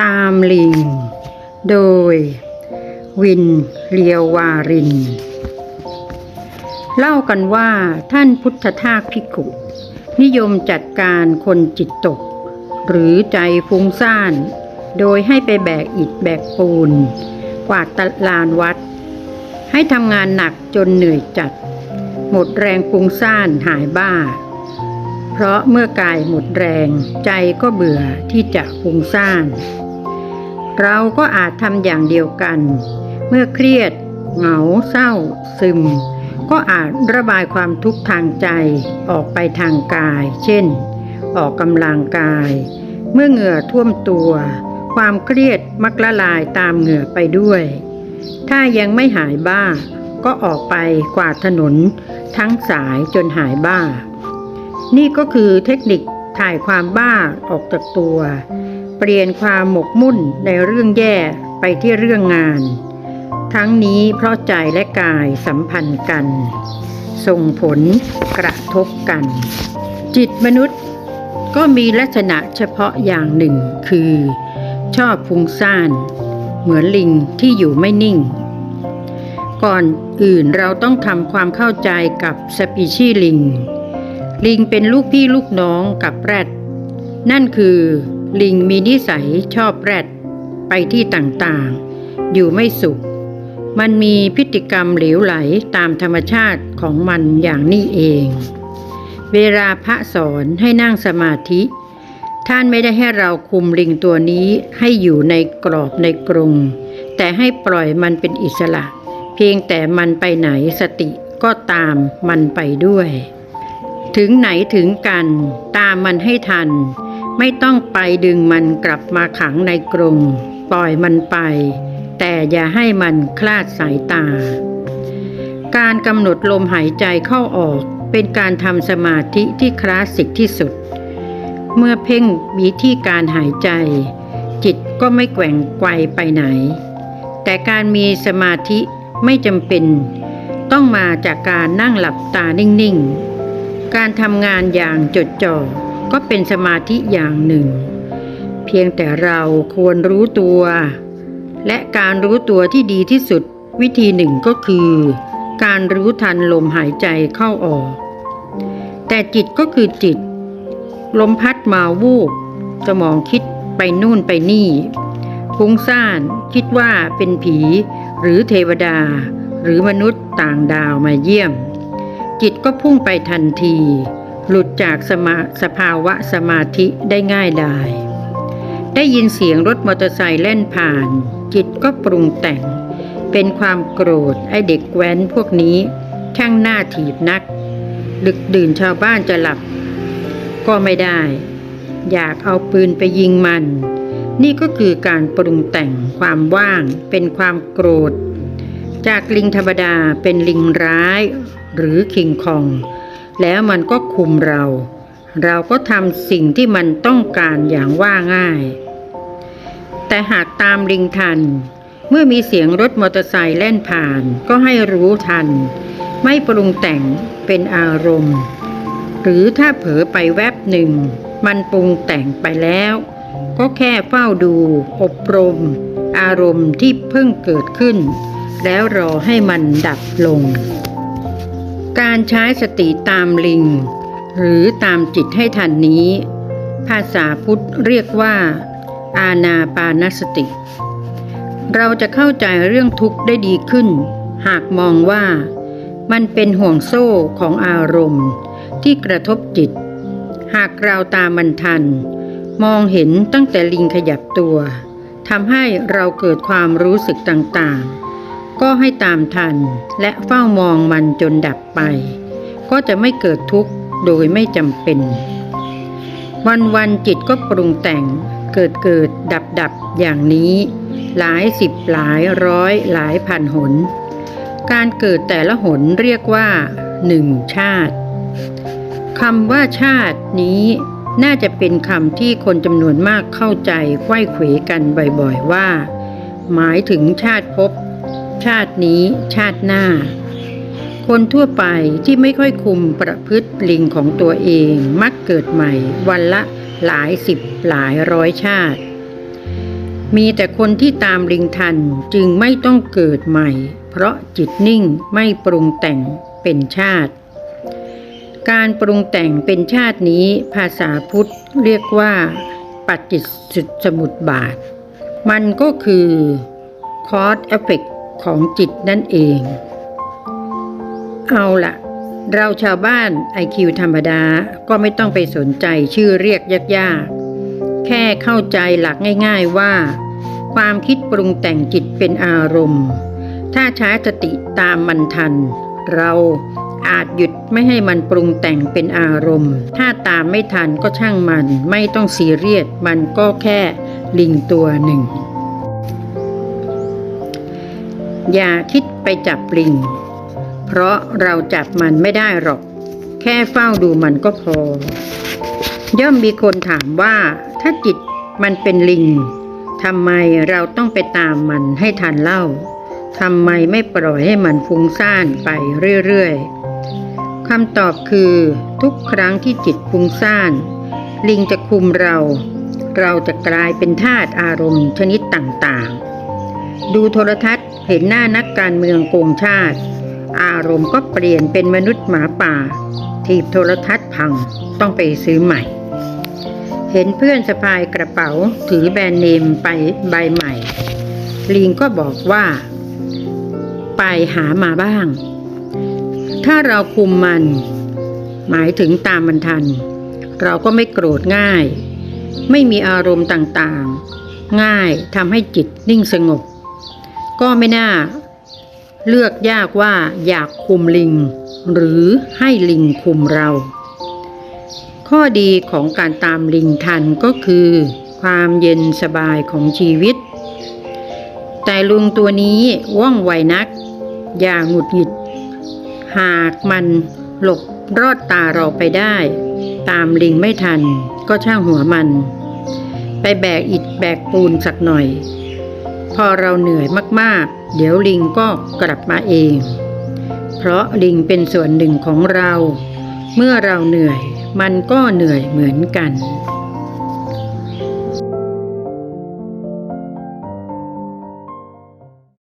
ตามลิง โดย วินเรียววาริน เล่ากันว่าท่านพุทธทาสพิกุ นิยมจัดการคนจิตตก หรือใจฟุ้งซ่าน โดยให้ไปแบกอิฐแบกปูน กวาดตลานวัด ให้ทำงานหนักจนเหนื่อยจัด หมดแรงฟุ้งซ่านหายบ้าเพราะเมื่อกายหมดแรงใจก็เบื่อที่จะฟุ้งซ่าน เราก็อาจทำอย่างเดียวกัน เมื่อเครียด เหงา เศร้า ซึม ก็อาจระบายความทุกข์ทางใจออกไปทางกาย เช่น ออกกำลังกาย เมื่อเหงื่อท่วมตัว ความเครียดมักละลายตามเหงื่อไปด้วย ถ้ายังไม่หายบ้า ก็ออกไปกวาดถนน ทั้งสายจนหายบ้า นี่ก็คือเทคนิคถ่ายความบ้าออกจากตัว เปลี่ยนความหมกมุ่นในเรื่องแย่ไปที่เรื่องงาน ทั้งนี้เพราะใจและกายสัมพันธ์กัน ส่งผลกระทบกัน จิตมนุษย์ก็มีลักษณะเฉพาะอย่างหนึ่งคือ ชอบฟุ้งซ่าน เหมือนลิงที่อยู่ไม่นิ่ง ก่อนอื่นเราต้องทำความเข้าใจกับสปีชีลิง ลิงเป็นลูกพี่ลูกน้องกับแรด นั่นคือ ลิงมีนิสัยชอบแรดไปที่ต่างๆ อยู่ไม่สุข มันมีพฤติกรรมเหลวไหลตามธรรมชาติของมันอย่างนี้เอง เวลาพระสอนให้นั่งสมาธิ ท่านไม่ได้ให้เราคุมลิงตัวนี้ให้อยู่ในกรอบในกรงแต่ให้ปล่อยมันเป็นอิสระ เพียงแต่มันไปไหนสติก็ตามมันไปด้วย ถึงไหนถึงกัน ตามมันให้ทัน ไม่ต้องไปดึงมันกลับมาขังในกรงปล่อยมันไป แต่อย่าให้มันคลาดสายตา การกำหนดลมหายใจเข้าออกเป็นการทำสมาธิที่คลาสสิกที่สุด เมื่อเพ่งวิธีการหายใจ จิตก็ไม่แกว่งไกวไปไหน แต่การมีสมาธิไม่จำเป็น ต้องมาจากการนั่งหลับตานิ่งๆ การทำงานอย่างจดจ่อ ก็เป็นสมาธิอย่างหนึ่ง เพียงแต่เราควรรู้ตัว และการรู้ตัวที่ดีที่สุดวิธีหนึ่งก็คือ การรู้ทันลมหายใจเข้าออก แต่จิตก็คือจิต ลมพัดมาวูบสมองคิดไปนู่นไปนี่ฟุ้งซ่านคิดว่าเป็นผี หรือเทวดา หรือมนุษย์ต่างดาวมาเยี่ยม จิตก็พุ่งไปทันที หลุดจากสมาสภาวะสมาธิได้ง่ายดาย ได้ยินเสียงรถมอเตอร์ไซค์เล่นผ่าน จิตก็ปรุงแต่ง เป็นความโกรธไอเด็กแว้นพวกนี้ช่างหน้าถีบนัก ดึกดื่นชาวบ้านจะหลับ ก็ไม่ได้ อยากเอาปืนไปยิงมัน นี่ก็คือการปรุงแต่งความว่างเป็นความโกรธ จากลิงธรรมดาเป็นลิงร้าย หรือคิงคอง แล้วมันก็คุมเรา เราก็ทำสิ่งที่มันต้องการอย่างว่าง่าย แต่หากตามลิงทัน เมื่อมีเสียงรถมอเตอร์ไซค์แล่นผ่าน ก็ให้รู้ทัน ไม่ปรุงแต่งเป็นอารมณ์ หรือถ้าเผลอไปแวบหนึ่ง มันปรุงแต่งไปแล้ว ก็แค่เฝ้าดูอบรม อารมณ์ที่เพิ่งเกิดขึ้น แล้วรอให้มันดับลง การใช้สติตามลิง หรือตามจิตให้ทันนี้ ภาษาพุทธเรียกว่า อาณาปานสติ เราจะเข้าใจเรื่องทุกข์ได้ดีขึ้น หากมองว่า มันเป็นห่วงโซ่ของอารมณ์ที่กระทบจิต หากเราตามมันทัน มองเห็นตั้งแต่ลิงขยับตัวทำให้เราเกิดความรู้สึกต่างๆ ก็ให้ตามทันและเฝ้ามองมันจนดับไป ก็จะไม่เกิดทุกข์โดยไม่จำเป็น วันวันจิตก็ปรุงแต่งเกิดเกิดดับดับอย่างนี้ หลายสิบหลายร้อยหลายพันหน การเกิดแต่ละหนเรียกว่าหนึ่งชาติคำว่าชาตินี้น่าจะเป็นคำที่คนจำนวนมากเข้าใจไขว้เขวกันบ่อยๆว่า หมายถึงชาติภพ ชาตินี้ชาติหน้า คนทั่วไปที่ไม่ค่อยคุมประพฤติลิงของตัวเองมักเกิดใหม่วันละหลายสิบหลายร้อยชาติ มีแต่คนที่ตามลิงทันจึงไม่ต้องเกิดใหม่ เพราะจิตนิ่งไม่ปรุงแต่งเป็นชาติ การปรุงแต่งเป็นชาตินี้ภาษาพุทธเรียกว่าปัจจิตสุสมุติบาท มันก็คือคอร์สเอฟเฟก ของจิตนั่นเอง เอาละเราชาวบ้านไอคิวธรรมดาก็ไม่ต้องไปสนใจชื่อเรียกยากๆ แค่เข้าใจหลักง่ายๆว่า ความคิดปรุงแต่งจิตเป็นอารมณ์ ถ้าใช้สติตามมันทัน เราอาจหยุดไม่ให้มันปรุงแต่งเป็นอารมณ์ ถ้าตามไม่ทันก็ช่างมัน ไม่ต้องซีเรียสมันก็แค่ลิงตัวหนึ่ง อย่าคิดไปจับปลิง เพราะเราจับมันไม่ได้หรอก แค่เฝ้าดูมันก็พอ ย่อมมีคนถามว่าถ้าจิตมันเป็นลิงทำไมเราต้องไปตามมันให้ทันเล่าทำไมไม่ปล่อยให้มันฟุ้งซ่านไปเรื่อยๆคำตอบคือทุกครั้งที่จิตฟุ้งซ่าน ลิงจะคุมเรา เราจะกลายเป็นทาสอารมณ์ชนิดต่างๆ ดูโทรทัศน์ เห็นหน้านักการเมืองโกงชาติ อารมณ์ก็เปลี่ยนเป็นมนุษย์หมาป่า ทีบโทรทัศน์พังต้องไปซื้อใหม่ เห็นเพื่อนสะพายกระเป๋าถือแบรนด์เนมไปใบใหม่ ลิงก็บอกว่า ไปหามาบ้าง ถ้าเราคุมมัน หมายถึงตามมันทัน เราก็ไม่โกรธง่าย ไม่มีอารมณ์ต่างๆ ง่ายทำให้จิตนิ่งสงบ ก็ไม่น่า เลือกยากว่าอยากคุมลิง หรือให้ลิงคุมเรา ข้อดีของการตามลิงทันก็คือ ความเย็นสบายของชีวิต แต่ลุงตัวนี้ว่องไวนัก อย่าหงุดหงิด หากมันหลบรอดตาเราไปได้ ตามลิงไม่ทันก็ช่างหัวมัน ไปแบกอิฐแบกปูนสักหน่อย พอเราเหนื่อยมากๆ เดี๋ยวลิงก็กลับมาเอง เพราะลิงเป็นส่วนหนึ่งของเรา เมื่อเราเหนื่อยมันก็เหนื่อยเหมือนกัน